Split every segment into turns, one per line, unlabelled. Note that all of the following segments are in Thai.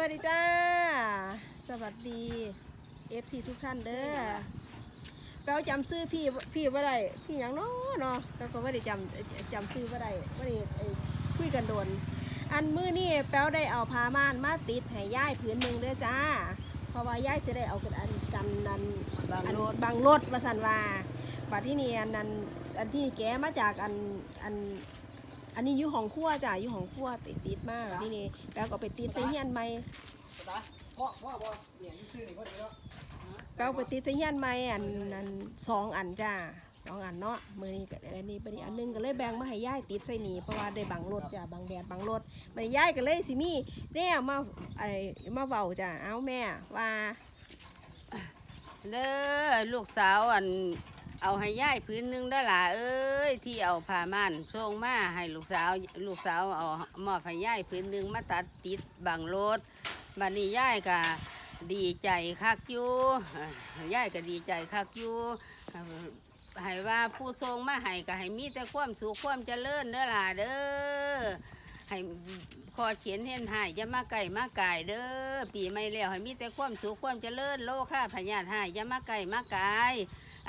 วัสดีจ้า สวัสดีเอฟซีทุกท่านเด้อแปลจำซื้อพี่พี่ว่าได้พี่หยังนาะเนาะแล้วก็ว่าได้จำจำซื้อว่าได้ว่าได้คุยกันโดน อันมือนี่แป้วได้เอาผ้าม่านมาติดให้ย่ายผืนหนึ่งเด้อจ้า เพราะว่าย่ายจะได้เอากันอันกันนัน
บาง
อัน
รถ
บางรถมาสันว่าบัดที่นี่อันนั้นอันที่แกมาจากอันอัน อันนี้อยู่ของครัวจ้ะอยู่ของครัวติดติดมากบัดที่นี่แป้วก็ไปติดใส่เฮียนใหม่
พ่อพ่อพ่อเนี่ยนี่ซื้อนี่พ่อเดี๋ยว
แป้วไปติดใส่เฮียนใหม่อันอันสองอันจ้าสองอันเนาะมือนี้กับอันนี้ไปนี้อันหนึงก็เลยแบ่งมาให้ย่ายติดใส่นี่เพราะว่าได้บังรถจ้ะบังแดดบังรถมันย่ายก็เลยสิมีแน่มาไอ้มาเบาจ้ะเอาแม่ว่า
เด้อลูกสาวอัน เอาให้ย่ายพื้นหนึงได้อล่ะเอ้ย ที่เอาผ้าม่านส่งมาให้ลูกสาวลูกสาวเอามอบให้ย่ายพื้นหนึงมาตัดติดบังรถบัดนี้ย่ายก็ดีใจคักอยู่ย่ายก็ดีใจคักอยู่ให้ว่าผู้ทรงมาให้ก็ให้มีแต่ความสุขความเจริญเด้อล่ะเด้อ ให้ขอเขียนเห็นหายอย่ามาไก่มาไก่เด้อปีใหม่แล้วให้มีแต่ความสุขความเจริญโลค่าพญาติหายอย่ามาไก่มาไก่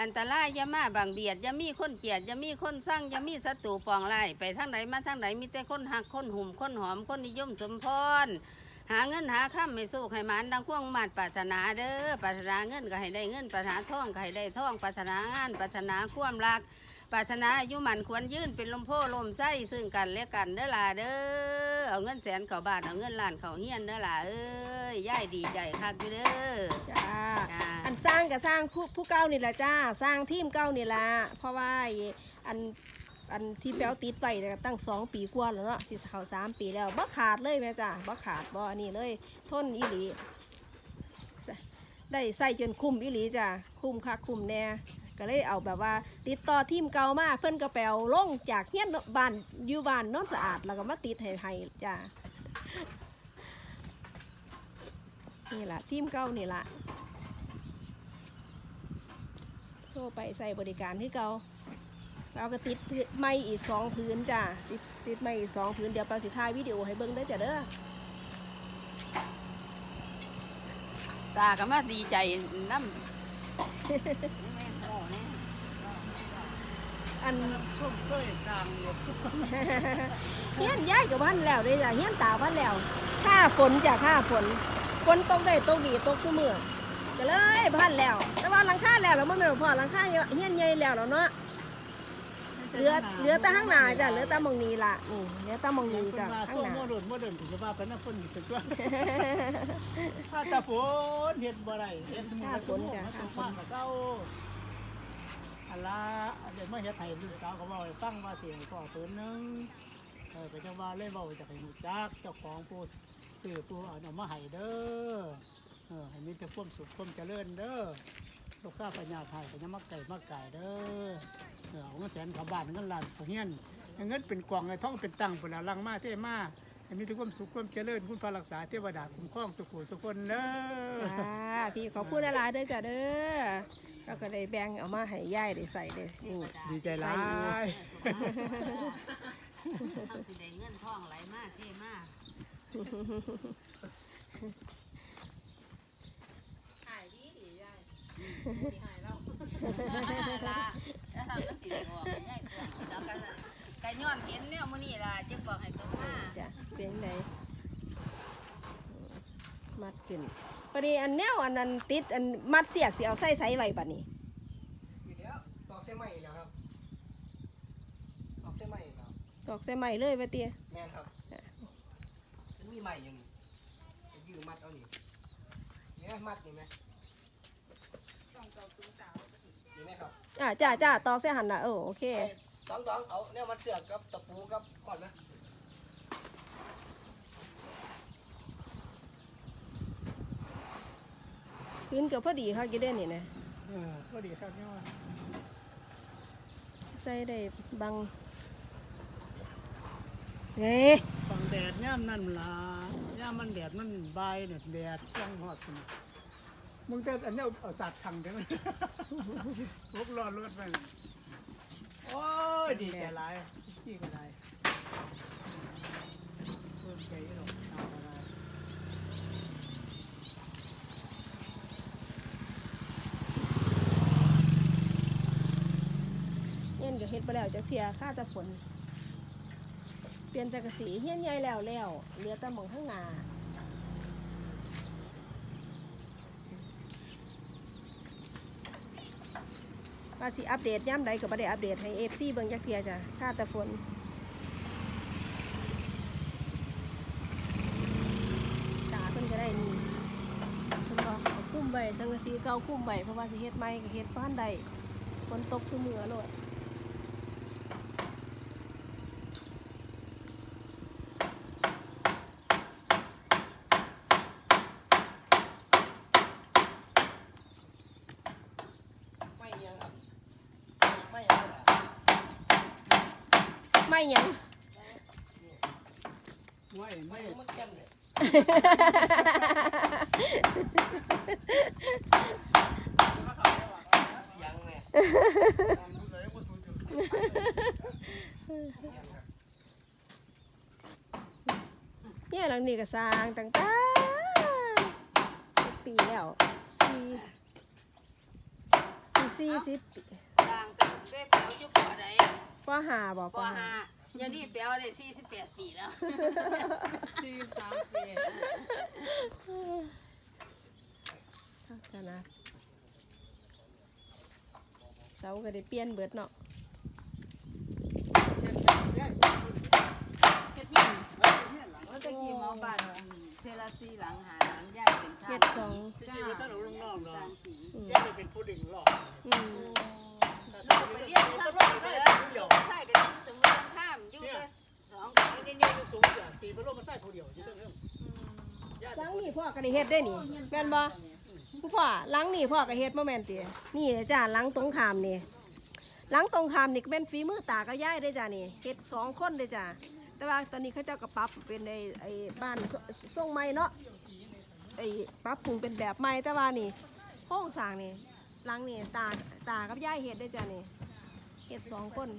อันตรายอย่ามาบังเบียดอย่ามีคนเกลียดอย่ามีคนสร้างอย่ามีศัตรูปองไล่ไปทางไหนมาทางไหนมีแต่คนหักคนหุ่มคนหอมคนนิยมสมพรหาเงินหาข้ามให้สู้ให้มันดังควงมาดปรารถนาเด้อปรารถนาเงินก็ให้ได้เงินปรารถนาทองก็ให้ได้ทองปรารถนางานปรารถนาความรัก ปรารถนาอายุหมันควรยืนเป็นลมโพลมไส้ซึ่งกันและกันเด้อล่ะเด้อเอาเงินแสนเข้าบ้านเอาเงินล้านเข้าเฮียนเด้อล่ะเอ้ยย่ายดีใจคักอยู่เด้อ
จ้า
จ้า
อันสร้างก็สร้างผู้ผู้เก่านี่แหละจ้า สร้างทีมเก่านี่ละเพราะว่าไอ้อันอันที่แป้วติดไปเนี่ยตั้งสองปีกว่าแล้วเนาะสิเขาสามปีแล้วบ่ขาดเลยแม่จ้าบ่ขาดบ่อันนี้เลยทนอีหลีใส่ได้ใส่จนคุ้มอีหลีจ้าคุ้มคักคุ้มแน่ ก็เลยเอาแบบว่า ติดต่อทีมเก่ามาเพิ่นก็แปลวลงจากเฮียนบ้านอยู่บ้านโนนสะอาดแล้วก็มาติดให้ให้จ้านี่ล่ะทีมเก่านี่ล่ะโทรไปใส่บริการที่เก่าเราก็ติดไม่อีกสองพื้นจ้ะติดติดไม่อีกสองพื้นเดี๋ยวปาสิถ่ายวิดีโอให้เบิ่งได้อจ้ะเด้อ
ตาก็มาดีใจน้ำ
อัน
ช่วงช่วยกลางรถ
เฮียนย้ายกับพันแล้วเด้อจ้ะเฮียนตาพันแล้วค่าฝนจ้ะค่าฝนฝนตกได้ตกดีตกชั่วมือก็เลยพันแล้ว แต่ว่าหลังคาแล้วแล้วมันไม่พอหลังคาเยอะเฮียนใหญ่แล้วแล้วเนาะเหลือเหลือแต่ข้างหน้าจ้ะเหลือแต่หมองนี้ล่ะนี่เหลือแต่หมองนี้จ้ะ
มา
ข้าง
ช่ว
ห
ง
น้า
โมเดิร์นโมเดิร์นถึงจะว่าเป็นน้ำฝนอยู่ตัวถ้าตาฝนเห็ดบ่ได้เห็ดมือฝนจ้ะฝนมาเศร้า อันละเดี๋ยวมาเฮ็ดให้ลูกสาวก็บอกให้ฟังว่าเสียงก็ปืนนึงเออก็จังว่าเลยเว้าจากให้รู้จักเจ้าของผู้ซื้อผู้เอามาให้เด้อเออให้มีแต่ความสุขความเจริญเด้อลูกค้าปัญญาไทยก็ยังมาไก่มาไก่เด้อเออเอาเงินแสนเขาบ้านเงินล้านเขาเฮียนเอาเงินเป็นกล่องไอ้ท้องเป็นตังเป็นลังมาเท่มาให้มีทุกความสุขความเจริญคุณพระรักษาเทวดาคุ้มครองสุขุสุขคนเด้อ
จ้าพี่ขอพูดอะไรเด้อจ้ะเด้อ เราก็ได้แบ่งเอามาให้ย่ายได้ใส่ได้นี่
ดีใจหลาย
ทำสิได้เงินทองไหลมากเท่มากหายดีดีย่ายหายแล้วละแล้วทำก็สิได้ออกให้ย่ายตัวแล้วก็ก็ย้อนเห็นแนวมื้อนี้ล่ะจึงบอกให้สมมา
จ้ะเป็นไง มัดขึ้นปนี้อันแนวอันนั้นติดอันมัดเสียกสิเอาใส่ใส่ไว้บัดนี้
อยู่แล้วตอกเส้นไหมแล้วครับตอกเส้นไหมแล้ว
ตอกใส่ไม้เลยว่าเตี้ย
แม่นครับมันมีไหมอยู่นี่ไปยืมมัดเอานี่นี่ไหมมัดนี่ไหมนี่ไหมครับ
อ่าจ้าจ้าตอกใส่หันน่ะเออโอเค
ไอ้ต้องต้องเอาเนี่ยมัดเสือกกับตะปูกับขอนนะ
พื้นเกือบพอดีค่ะกี่เดือนนี่นะ
เออก็ดีครับเนี่ย
ใส่ได้บังเฮ้
ฟังแดดย่ามนั่นล่ะย่ามมันแดดมันบายเนี่ยแดดจังหอดขึ้นมึงจะอันนี้เอาสัตว์ขังได้ไหมพวกรอรถไปโอ้ยดีใจหลายที่ก็ได้เพิ่มใจหรอกเอาอะไร เฮ็
ดไปแล้วจักเทียค่าแตะฝนเปลี่ยนจากรสีเฮี้ยนใหญ่แล้วแล้วเหลือแต่หมองข้างหน้าว่าสิอัปเดตย่ำใดก็บ่ได้อัปเดตให้ FC เบิ่งจักเทียจ้ะค่าแตะฝนตาเพิ่นก็ได้นี่เพิ่นก็เอาคุ้มไว้สังกะสีเก่าคุ้มไว้เพราะว่าสิเฮ็ดใหม่ก็เฮ็ดบ้านใดฝนตกซุมือโลด
ไม่ยังครับ ไม่ยัง
ไม่ยัง
ไม่ไม่
ยังมันแก่นเลยเสียงแม่
เนี่ยหลังนี้ก็สร้างต่างๆปีแล้วสี่สี่สิบ ปี
ต่างกันได้เปียวอยู่ปอใด
ปหาบ่
ปอห้าอย่านี่เปียวได้สี่สิบแปดปีแล้ว
สี่สามปี
ขนาดเสาก็ได้เปลี่ยนเบิดเนาะ
เฮ็ดหยังว่าตะกี้หมอบ้านเทอละสี่หลังหาหลังย่ายเป็นทาง
เฮ็ดสอง
ที่จริงมันต้องเอาน้องๆเนาะ
ทางสี
อืม
แย่จะเป็นผู้ดึงหรอก
ลูกไปเรียนทางสีไปเลยลูกใส่กันสมมุติข้ามอยู่เลยสอง
ไอ้เนี่ยยังสูงจ้ะตีพัดลมมันใส่ผู้เดียวอยู่เรื่อง
หลังนี่พ่อก็ได้เฮ็ดได้นี่แม่นบ่ผู้พ่อหลังนี่พ่อก็เฮ็ดบ่แม่นตินี่เลยจ้าหลังตรงขามนี่หลังตรงขามนี่ก็เป็นฝีมือตากับยายได้จ้านี่เฮ็ดสองคนเด้จ้าแต่ว่าตอนนี้เขาเจ้าก็ปรับเป็นไอ้ไอ้บ้านทรทรงใหม่เนาะไอ้ปรับปรุงเป็นแบบใหม่แต่ว่านี่โครงสร้างนี่ หลังนี่ตาตากับยายเฮ็ดได้จ้านี่เฮ็ดสองคน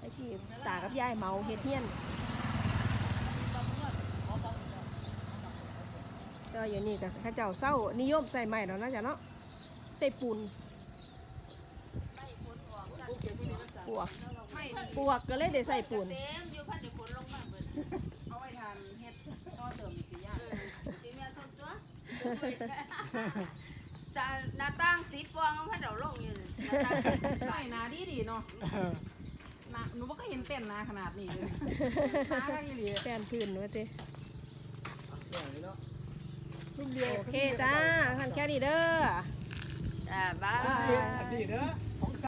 ไอ้ที่ตากับยายเมาเฮ็ดเฮียนก็อยู่นี่ก็เข้าเจ้าเศร้านิยมใส่ไม้แล้วนะจ๊ะเนาะใส่ปูนปวกปวกก็เลยได้ใส่ปูน
เต็มอยู่พันจะฝนลงมาเบิด
เอาไว้ทานเฮ็ดต่อเติมอีกปีย่าง
จีเมียทนตัว จะหน้าต่างสีฟองพันเดาลงอยู่หน้าต่าง
ใส่นาดีดีๆเนาะนาหนูบ่ก็เห็นเต้นนาขนาดนี้เลยนาก็อีหลี
แฟนพื้นว่าติ
เนาะ
ซุ่มเดียว
โอเคจ้าท่านแค่นี้เด้อ
อ่าบ้า
อันนี้เด้อ